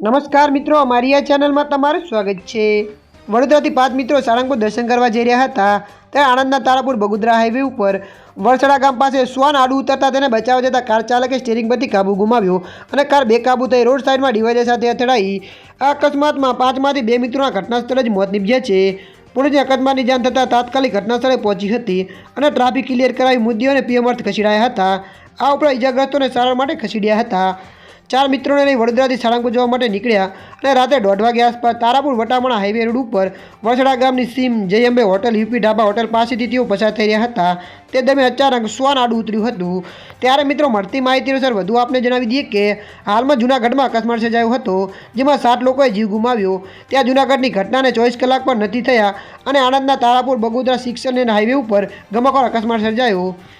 નમસ્કાર મિત્રો, અમારી આ ચેનલમાં તમારું સ્વાગત છે. વડોદરાથી પાંચ મિત્રો સાળંગપુર દર્શન કરવા જઈ રહ્યા હતા. ત્યારે આણંદના તારાપુર બગુદરા હાઈવે ઉપર વરસડા ગામ પાસે શ્વાન આડું ઉતરતા તેને બચાવવા જતા કાર ચાલકે સ્ટીરિંગ પરથી કાબુ ગુમાવ્યો અને કાર બેકાબુ થઈ રોડ સાઈડમાં ડિવાઈડર સાથે અથડાઈ. આ અકસ્માતમાં પાંચમાંથી બે મિત્રોના ઘટનાસ્થળે જ મોત નીપજ્યા છે. પોલીસને અકસ્માતની જાણ થતાં તાત્કાલિક ઘટના સ્થળે પહોંચી હતી અને ટ્રાફિક ક્લિયર કરાવી મુદ્દીઓને પીએમ અર્થ ખસેડાયા હતા. આ ઉપરાંત ઇજાગ્રસ્તોને સારવાર માટે ખસેડ્યા હતા. ચાર મિત્રોને લઈ વડોદરાથી સાળંગપુર જવા માટે નીકળ્યા અને રાત્રે દોઢ વાગે આસપાસ તારાપુર, વટામણા હાઈવે રોડ ઉપર વસડા ગામની સીમ Jay Ambe hotel, UP dhaba hotel પાસેથી તેઓ પસાર થઈ રહ્યા હતા. તે દરમિયાન અચાનક શ્વાન આડું ઉતર્યું હતું. ત્યારે મિત્રો મળતી માહિતી અનુસાર વધુ આપને જણાવી દઈએ કે હાલમાં જૂનાગઢમાં અકસ્માત સર્જાયો હતો, જેમાં સાત લોકોએ જીવ ગુમાવ્યો. ત્યાં જૂનાગઢની ઘટનાને ચોવીસ કલાક પણ નથી થયા અને આણંદના તારાપુર, બગોદરા, શિક્ષણ હાઈવે ઉપર ગમકવાર અકસ્માત સર્જાયો.